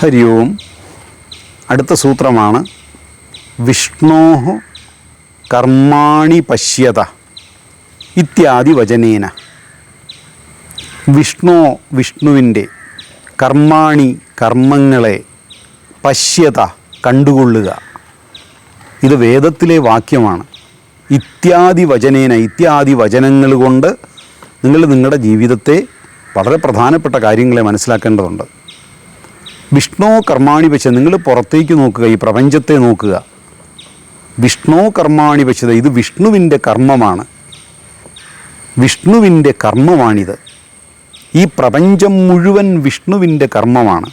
ഹരി ഓം അടുത്ത സൂത്രമാണ് വിഷ്ണോ കർമാണി പശ്യത ഇത്യാദി വചനേന. വിഷ്ണോ വിഷ്ണുവിന്റെ കർമാണി കർമ്മങ്ങളെ പശ്യത കണ്ടുകൊള്ളുക. ഇത് വേദത്തിലെ വാക്യമാണ്. ഇത്യാദി വചനേന ഇത്യാദി വചനങ്ങൾ കൊണ്ട് നിങ്ങൾ നിങ്ങളുടെ ജീവിതത്തെ വളരെ പ്രധാനപ്പെട്ട കാര്യങ്ങളെ മനസ്സിലാക്കേണ്ടതുണ്ട്. വിഷ്ണു കർമാണി വെച്ച് നിങ്ങൾ പുറത്തേക്ക് നോക്കുക ഈ പ്രപഞ്ചത്തെ നോക്കുക. വിഷ്ണു കർമാണി വെച്ചത് ഇത് വിഷ്ണുവിന്റെ കർമ്മമാണ്. വിഷ്ണുവിന്റെ കർമ്മമാണിത്. ഈ പ്രപഞ്ചം മുഴുവൻ വിഷ്ണുവിന്റെ കർമ്മമാണ്.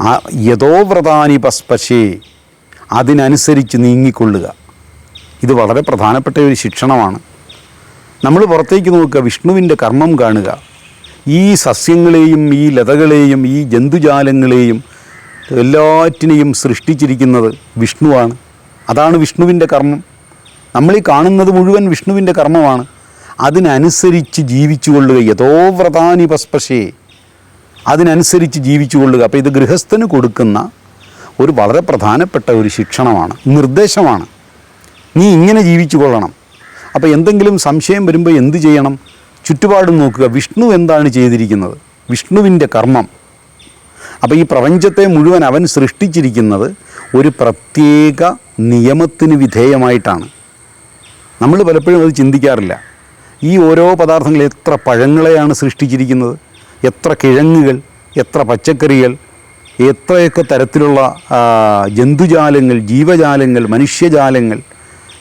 ആ യഥോവ്രതാനി പസ്പശേ അതിനനുസരിച്ച് നീങ്ങിക്കൊള്ളുക. ഇത് വളരെ പ്രധാനപ്പെട്ട ഒരു ശിക്ഷണമാണ്. നമ്മൾ പുറത്തേക്ക് നോക്കുക വിഷ്ണുവിന്റെ കർമ്മം കാണുക. ഈ സസ്യങ്ങളെയും ഈ ലതകളെയും ഈ ജന്തുജാലങ്ങളെയും എല്ലാറ്റിനെയും സൃഷ്ടിച്ചിരിക്കുന്നത് വിഷ്ണുവാണ്. അതാണ് വിഷ്ണുവിന്റെ കർമ്മം. നമ്മൾ ഈ കാണുന്നത് മുഴുവൻ വിഷ്ണുവിന്റെ കർമ്മമാണ്. അതിനനുസരിച്ച് ജീവിച്ചു കൊള്ളുക യഥോവ്രതാനി പസ്പശേ. അതിനനുസരിച്ച് ജീവിച്ചു കൊള്ളുക അപ്പോൾ ഇത് ഗൃഹസ്ഥന് കൊടുക്കുന്ന ഒരു വളരെ പ്രധാനപ്പെട്ട ഒരു ശിക്ഷണമാണ്. നിർദ്ദേശമാണ്. നീ ഇങ്ങനെ ജീവിച്ചു കൊള്ളണം അപ്പോൾ എന്തെങ്കിലും സംശയം വരുമ്പോൾ എന്ത് ചെയ്യണം? ചുറ്റുപാടും നോക്കുക. വിഷ്ണു എന്താണ് ചെയ്തിരിക്കുന്നത്? വിഷ്ണുവിന്റെ കർമ്മം. അപ്പോൾ ഈ പ്രപഞ്ചത്തെ മുഴുവൻ അവൻ സൃഷ്ടിച്ചിരിക്കുന്നത് ഒരു പ്രത്യേക നിയമത്തിന് വിധേയമായിട്ടാണ്. നമ്മൾ പലപ്പോഴും അത് ചിന്തിക്കാറില്ല. ഈ ഓരോ പദാർത്ഥങ്ങൾ എത്ര പഴങ്ങളെയാണ് സൃഷ്ടിച്ചിരിക്കുന്നത്? എത്ര കിഴങ്ങുകൾ എത്ര പച്ചക്കറികൾ എത്രയൊക്കെ തരത്തിലുള്ള ജന്തുജാലങ്ങൾ ജീവജാലങ്ങൾ മനുഷ്യജാലങ്ങൾ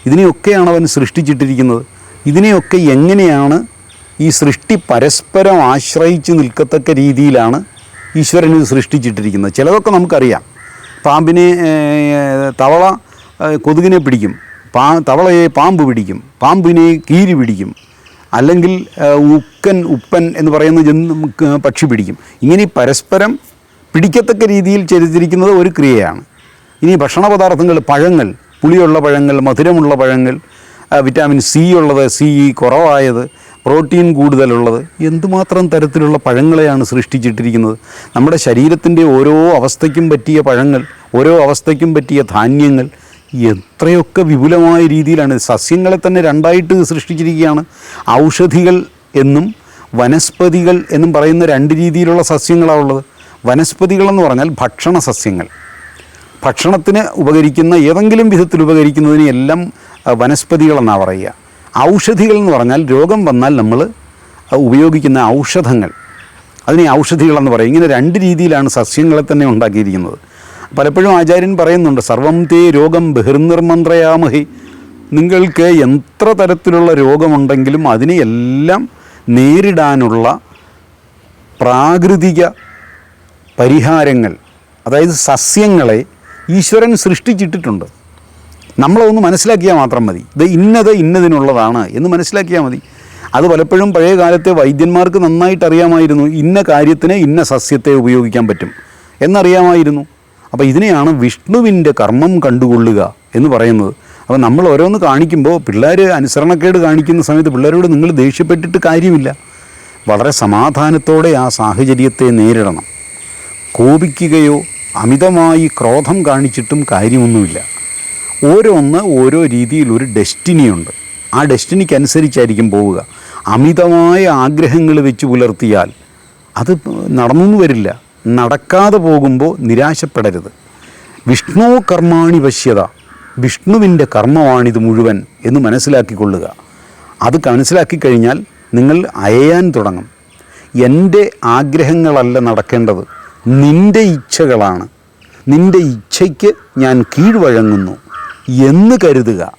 ഇതിനെയൊക്കെയാണ് അവൻ സൃഷ്ടിച്ചിട്ടിരിക്കുന്നത്. ഇതിനെയൊക്കെ എങ്ങനെയാണ് ഈ സൃഷ്ടി പരസ്പരം ആശ്രയിച്ച് നിൽക്കത്തക്ക രീതിയിലാണ് ഈശ്വരൻ ഇത് സൃഷ്ടിച്ചിട്ടിരിക്കുന്നത്. ചിലതൊക്കെ നമുക്കറിയാം. പാമ്പിനെ തവള കൊതുകിനെ പിടിക്കും. പാ തവളയെ പാമ്പ് പിടിക്കും. പാമ്പിനെ കീരി പിടിക്കും. അല്ലെങ്കിൽ ഉക്കൻ ഉപ്പൻ എന്ന് പറയുന്ന ജന്തു പക്ഷി പിടിക്കും. ഇങ്ങനെ പരസ്പരം പിടിക്കത്തക്ക രീതിയിൽ ചെയ്തിരിക്കുന്നത് ഒരു ക്രിയയാണ്. ഇനി ഭക്ഷണ പദാർത്ഥങ്ങൾ പഴങ്ങൾ പുളിയുള്ള പഴങ്ങൾ മധുരമുള്ള പഴങ്ങൾ വിറ്റാമിൻ സി ഉള്ളത് സി കുറവായത് പ്രോട്ടീൻ കൂടുതലുള്ളത് എന്തുമാത്രം തരത്തിലുള്ള പഴങ്ങളെയാണ് സൃഷ്ടിച്ചിട്ടിരിക്കുന്നത്? നമ്മുടെ ശരീരത്തിന്റെ ഓരോ അവസ്ഥയ്ക്കും പറ്റിയ പഴങ്ങൾ ഓരോ അവസ്ഥയ്ക്കും പറ്റിയ ധാന്യങ്ങൾ എത്രയൊക്കെ വിപുലമായ രീതിയിലാണ്. സസ്യങ്ങളെ തന്നെ രണ്ടായിട്ട് സൃഷ്ടിച്ചിരിക്കുകയാണ്. ഔഷധികൾ എന്നും വനസ്പതികൾ എന്നും പറയുന്ന രണ്ട് രീതിയിലുള്ള സസ്യങ്ങളാണുള്ളത് വനസ്പതികളെന്ന് പറഞ്ഞാൽ ഭക്ഷണ സസ്യങ്ങൾ. ഭക്ഷണത്തിന് ഉപകരിക്കുന്ന ഏതെങ്കിലും വിധത്തിൽ ഉപകരിക്കുന്നതിനെല്ലാം വനസ്പതികളെന്നാണ് പറയുക. ഔഷധികൾ എന്ന് പറഞ്ഞാൽ രോഗം വന്നാൽ നമ്മൾ ഉപയോഗിക്കുന്ന ഔഷധങ്ങൾ. അതിനെ ഔഷധികളെന്ന് പറയും. ഇങ്ങനെ രണ്ട് രീതിയിലാണ് സസ്യങ്ങളെ തന്നെ ഉണ്ടാക്കിയിരിക്കുന്നത്. പലപ്പോഴും ആചാര്യൻ പറയുന്നുണ്ട് സർവം തേ രോഗം ബഹിർനിർമന്ത്രയാമഹി. നിങ്ങൾക്ക് എത്ര തരത്തിലുള്ള രോഗമുണ്ടെങ്കിലും അതിനെയെല്ലാം നേരിടാനുള്ള പ്രാകൃതിക പരിഹാരങ്ങൾ അതായത് സസ്യങ്ങളെ ഈശ്വരൻ സൃഷ്ടിച്ചിട്ടിട്ടുണ്ട്. നമ്മളതൊന്ന് മനസ്സിലാക്കിയാൽ മാത്രം മതി. ഇത് ഇന്നത് ഇന്നതിനുള്ളതാണ് എന്ന് മനസ്സിലാക്കിയാൽ മതി. അത് പലപ്പോഴും പഴയ കാലത്തെ വൈദ്യന്മാർക്ക് നന്നായിട്ട് അറിയാമായിരുന്നു ഇന്ന കാര്യത്തിന് ഇന്ന സസ്യത്തെ ഉപയോഗിക്കാൻ പറ്റും എന്നറിയാമായിരുന്നു. അപ്പോൾ ഇതിനെയാണ് വിഷ്ണുവിന്റെ കർമ്മം കണ്ടുകൊള്ളുക എന്ന് പറയുന്നത്. അപ്പോൾ നമ്മൾ ഓരോന്ന് കാണിക്കുമ്പോൾ പിള്ളേർ അനുസരണക്കേട് കാണിക്കുന്ന സമയത്ത് പിള്ളേരോട് നിങ്ങൾ ദേഷ്യപ്പെട്ടിട്ട് കാര്യമില്ല. വളരെ സമാധാനത്തോടെ ആ സാഹചര്യത്തെ നേരിടണം. കോപിക്കുകയോ അമിതമായി ക്രോധം കാണിച്ചിട്ടും കാര്യമൊന്നുമില്ല. ഓരോന്ന് ഓരോ രീതിയിൽ ഒരു ഡെസ്റ്റിനിയുണ്ട്. ആ ഡെസ്റ്റിനിക്ക് അനുസരിച്ചായിരിക്കും പോവുക. അമിതമായ ആഗ്രഹങ്ങൾ വെച്ച് പുലർത്തിയാൽ അത് നടന്നു വരില്ല. നടക്കാതെ പോകുമ്പോൾ നിരാശപ്പെടരുത്. വിഷ്ണു കർമാണി വശ്യത വിഷ്ണുവിന്റെ കർമ്മമാണിത് മുഴുവൻ എന്ന് മനസ്സിലാക്കിക്കൊള്ളുക. അത് മനസ്സിലാക്കി കഴിഞ്ഞാൽ നിങ്ങൾ അയയാൻ തുടങ്ങും. എന്റെ ആഗ്രഹങ്ങളല്ല നടക്കേണ്ടത്. നിന്റെ ഇച്ഛകളാണ്. നിന്റെ ഇച്ഛയ്ക്ക് ഞാൻ കീഴ്വഴങ്ങുന്നു. എന്ന് കരുതുക.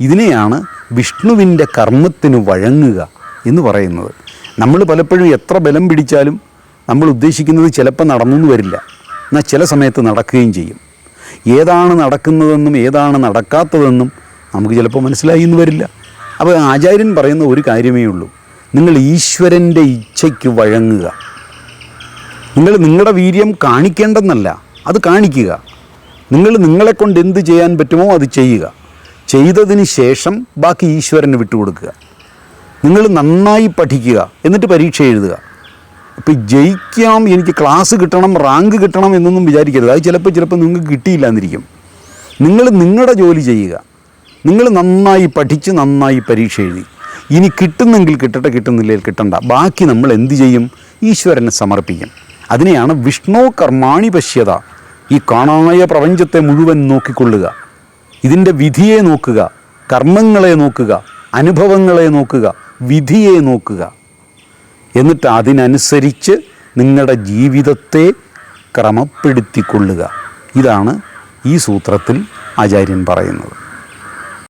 ഇതിനെയാണ് വിഷ്ണുവിന്റെ കർമ്മത്തിന് വഴങ്ങുക എന്ന് പറയുന്നത്. നമ്മൾ പലപ്പോഴും എത്ര ബലം പിടിച്ചാലും നമ്മൾ ഉദ്ദേശിക്കുന്നത് ചിലപ്പോൾ നടന്നു വരില്ല. എന്നാൽ ചില സമയത്ത് നടക്കുകയും ചെയ്യും. ഏതാണ് നടക്കുന്നതെന്നും ഏതാണ് നടക്കാത്തതെന്നും നമുക്ക് ചിലപ്പോൾ മനസ്സിലായി എന്ന് വരില്ല. അപ്പോൾ ആചാര്യൻ പറയുന്ന ഒരു കാര്യമേ ഉള്ളൂ. നിങ്ങൾ ഈശ്വരന്റെ ഇച്ഛയ്ക്ക് വഴങ്ങുക. നിങ്ങൾ നിങ്ങളുടെ വീര്യം കാണിക്കേണ്ടെന്നല്ല അത് കാണിക്കുക. നിങ്ങൾ നിങ്ങളെ കൊണ്ട് എന്ത് ചെയ്യാൻ പറ്റുമോ അത് ചെയ്യുക. ചെയ്തതിന് ശേഷം ബാക്കി ഈശ്വരന് വിട്ടുകൊടുക്കുക. നിങ്ങൾ നന്നായി പഠിക്കുക. എന്നിട്ട് പരീക്ഷ എഴുതുക. അപ്പോൾ ജയിക്കാം എനിക്ക് ക്ലാസ് കിട്ടണം റാങ്ക് കിട്ടണം എന്നൊന്നും വിചാരിക്കരുത്. അത് ചിലപ്പോൾ ചിലപ്പോൾ നിങ്ങൾക്ക് കിട്ടിയില്ല എന്നിരിക്കും നിങ്ങൾ നിങ്ങളുടെ ജോലി ചെയ്യുക. നിങ്ങൾ നന്നായി പഠിച്ച് നന്നായി പരീക്ഷ എഴുതി. ഇനി കിട്ടുന്നെങ്കിൽ കിട്ടട്ടെ കിട്ടുന്നില്ലെങ്കിൽ കിട്ടണ്ട. ബാക്കി നമ്മൾ എന്ത് ചെയ്യും? ഈശ്വരനെ സമർപ്പിക്കും. അതിനെയാണ് വിഷ്ണു കർമാണി പശ്യത. ഈ കാണായ പ്രപഞ്ചത്തെ മുഴുവൻ നോക്കിക്കൊള്ളുക. ഇതിന്റെ വിധിയെ നോക്കുക കർമ്മങ്ങളെ നോക്കുക അനുഭവങ്ങളെ നോക്കുക വിധിയെ നോക്കുക. എന്നിട്ട് അതിനനുസരിച്ച് നിങ്ങളുടെ ജീവിതത്തെ ക്രമപ്പെടുത്തിക്കൊള്ളുക. ഇതാണ് ഈ സൂത്രത്തിൽ ആചാര്യൻ പറയുന്നത്.